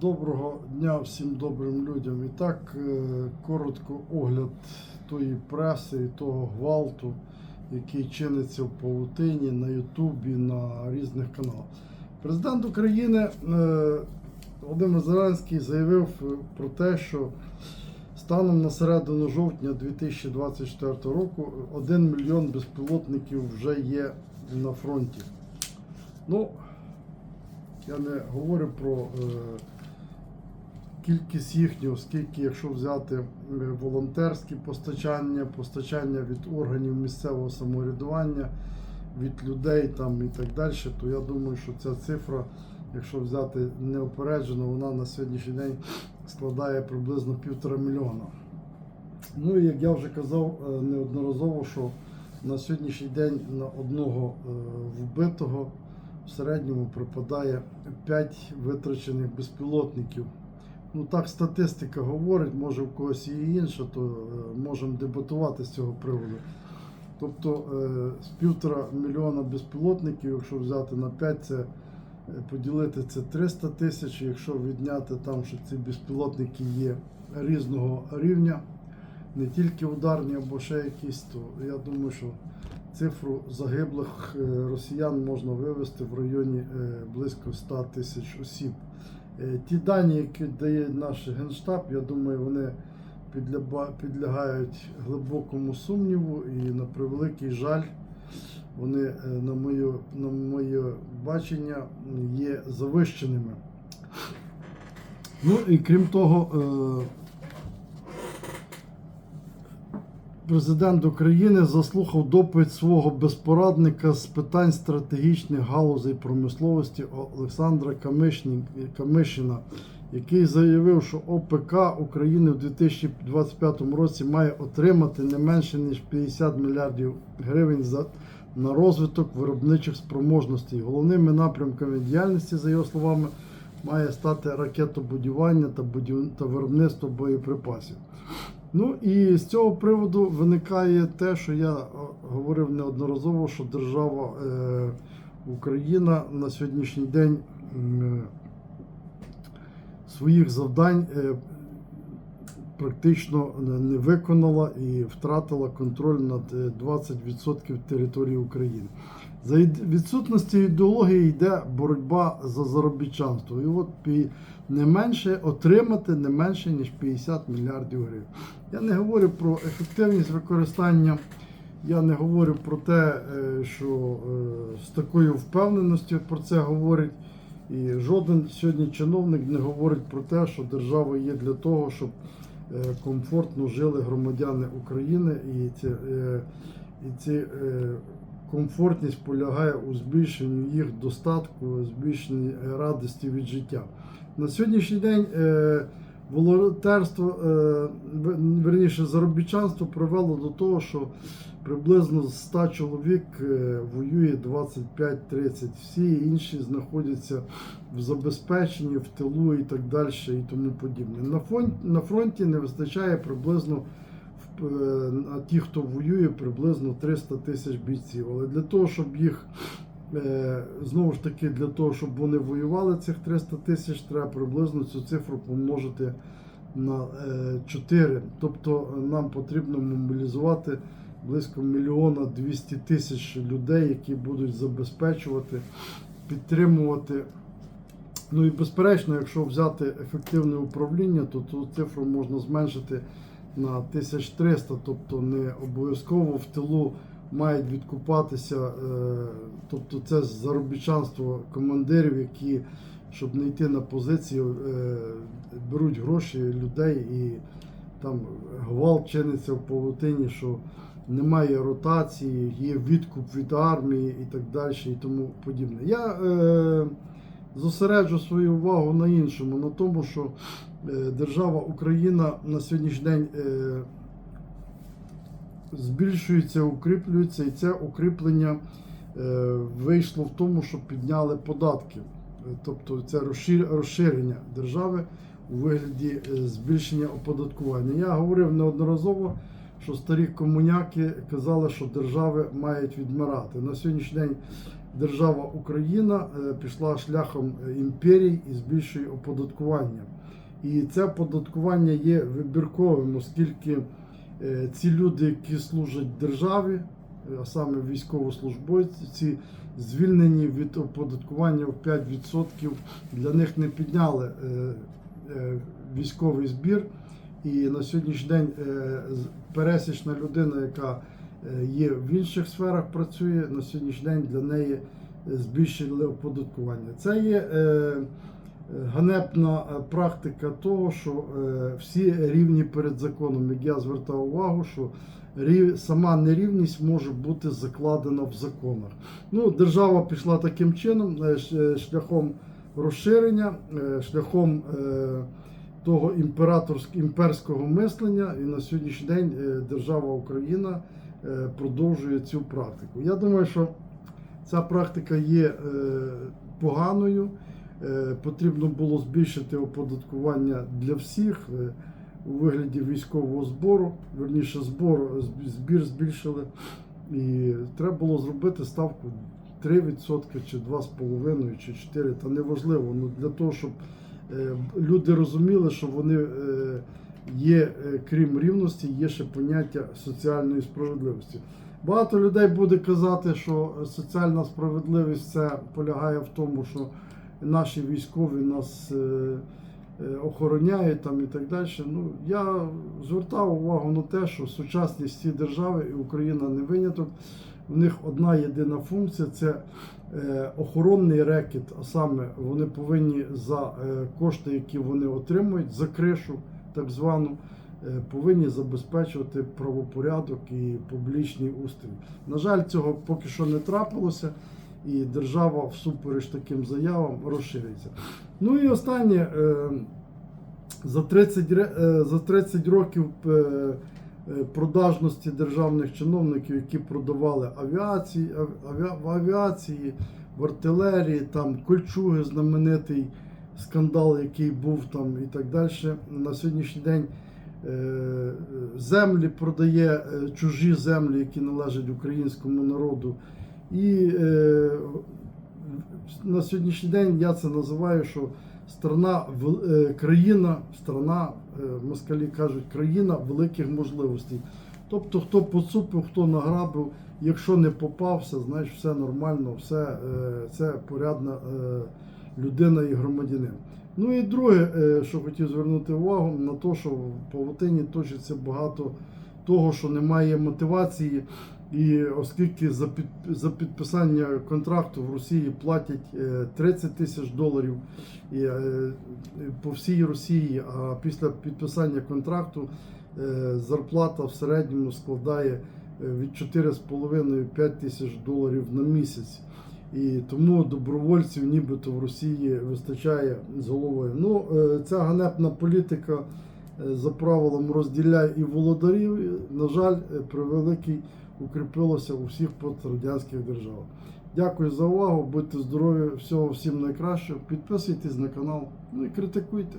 Доброго дня всім добрим людям. І так, е, коротко огляд тої преси і того гвалту, який чиниться в павутині на Ютубі, на різних каналах. Президент України е, Володимир Зеленський заявив е, про те, що станом на середину жовтня 2024 року 1 мільйон безпілотників вже є на фронті. Ну, я не говорю про кількість їхню, оскільки, якщо взяти волонтерські постачання, постачання від органів місцевого самоврядування, від людей там і так далі, то я думаю, що ця цифра, якщо взяти неопереджено, вона на сьогоднішній день складає приблизно півтора мільйона. Ну і як я вже казав е, неодноразово, що на сьогоднішній день на одного е, вбитого в середньому припадає 5 витрачених безпілотників. Ну так статистика говорить, може в когось є інша, то е, можемо дебатувати з цього приводу. Тобто е, з півтора мільйона безпілотників, якщо взяти на 5, це е, поділити це 300 тисяч. Якщо відняти там, що ці безпілотники є різного рівня, не тільки ударні або ще якісь, то я думаю, що цифру загиблих росіян можна вивести в районі близько 100 тисяч осіб. Е, Ті дані, які дає наш генштаб, я думаю, вони підлягають глибокому сумніву і на превеликий жаль, вони, е, на моє, на моє бачення, є завищеними. Ну і крім того, е, Президент України заслухав доповідь свого безпорадника з питань стратегічних галузей промисловості Олександра Камишина, який заявив, що ОПК України в 2025 році має отримати не менше ніж 50 мільярдів гривень за на розвиток виробничих спроможностей. Головними напрямками діяльності, за його словами, має стати ракетобудування та будів... та виробництво боєприпасів. Ну і з цього приводу виникає те, що я е, говорив неодноразово, що держава е, Україна на сьогоднішній день е, своїх завдань е, практично не виконала і втратила контроль над е, 20% території України. За відсутності ідеології йде боротьба за заробітчанство. І от не менше отримати не менше ніж 50 мільярдів гривень. Я не говорю про ефективність використання. Я не говорю про те, е, що е, з такою впевненістю про це говорить. І жоден сьогодні чиновник не говорить про те, що держава є для того, щоб е, комфортно жили громадяни України, і ці, е, і ці е, комфортність полягає у збільшенні їх достатку, збільшенні радості від життя. На сьогоднішній день е, волонтерство, е, верніше заробітчанство привело до того, що приблизно з 100 чоловік е, воює 25-30. Всі інші знаходяться в забезпеченні, в тилу і так далі, і тому подібне. На, фронті не вистачає приблизно е, ті, хто воює, приблизно 300 тисяч бійців. Але для того, щоб їх Знову ж таки, для того, щоб вони воювали цих 300 тисяч, треба приблизно цю цифру помножити на 4. Тобто е, нам потрібно мобілізувати близько мільйона 200 тисяч людей, які будуть забезпечувати, підтримувати. Ну і безперечно, якщо взяти ефективне управління, то ту цифру можна зменшити на 1300, тобто не обов'язково в тилу мають відкупатися, е, тобто це заробітчанство командирів, які, щоб не йти на позицію, е, беруть гроші людей і там гвалт чиниться в павутині, що немає ротації, є відкуп від армії і так далі, і тому подібне. Я е, зосереджу свою увагу на іншому, на тому, що держава Україна на сьогоднішній день. Збільшується, укріплюється, і це укріплення е, вийшло в тому, що підняли податки. Е, Тобто це розширення держави у вигляді е, збільшення оподаткування. Я говорив неодноразово, що старі комуняки казали, що держави мають відмирати. На сьогоднішній день держава Україна пішла шляхом імперій і збільшує оподаткування. І це оподаткування є вибірковим, оскільки ці люди, які служать державі, е, а саме військовослужбовці, ці звільнені від оподаткування в 5%, для них не підняли е, е, військовий збір. І на сьогоднішній день е, пересічна людина, яка е, є в інших сферах, працює на сьогоднішній день для неї е, збільшили оподаткування. Це є е, е, ганебна е, практика того, що е, всі рівні перед законом. Як я звертав увагу, що сама нерівність може бути закладена в законах. Ну, держава пішла таким чином, е, шляхом розширення, шляхом того імперського мислення, і на сьогоднішній день держава Україна продовжує цю практику. Я думаю, що ця практика є поганою. Е, Потрібно було збільшити оподаткування для всіх е, у вигляді військового збору, верніше збору, збір збільшили. І треба було зробити ставку 3% чи 2,5% чи 4%, та неважливо. Ну, для того, щоб е, люди розуміли, що вони є, крім рівності, є ще поняття соціальної справедливості. Багато людей буде казати, що соціальна справедливість це полягає в тому, що наші військові нас е, е, охороняють там і так далі. Ну, я звертав увагу на те, що сучасність цієї держави і Україна не виняток. У них одна єдина функція це е, охоронний рекет, а саме вони повинні за кошти, які вони отримують, за кришу, так звану, повинні забезпечувати правопорядок і публічний устрій. На жаль, цього поки що не трапилося, і держава всупереч таким заявам розширюється. Ну і останнє. е, За 30, е, за 30 років е, продажності державних чиновників, які продавали авіації, ав- в авіації, в артилерії, там кольчуги, знаменитий скандал, який був там і так далі. На сьогоднішній день землі продає чужі землі, які належать українському народу. І е, на сьогоднішній день я це називаю, що страна, е, країна, страна, е, москалі кажуть, країна великих можливостей. Тобто, хто поцупив, хто награбив, якщо не попався, значить все нормально, все е, це порядна е, людина і громадянин. Ну і друге, е, що хотів звернути увагу на те, що в павутині точиться багато того, що немає мотивації. І оскільки за під за підписання контракту в Росії платять е, 30 тисяч доларів і, е, по всій Росії, а після підписання контракту е, зарплата в середньому складає е, від 4,5-5 тисяч доларів на місяць. І тому добровольців нібито в Росії вистачає з головою. Ну, е, ця ганебна політика е, за правилом розділяй і володарів, на жаль, е, превеликий укріпилося у всіх пострадянських державах. Дякую за увагу, будьте здорові, всього всім найкращого. Підписуйтесь на канал, ну і критикуйте.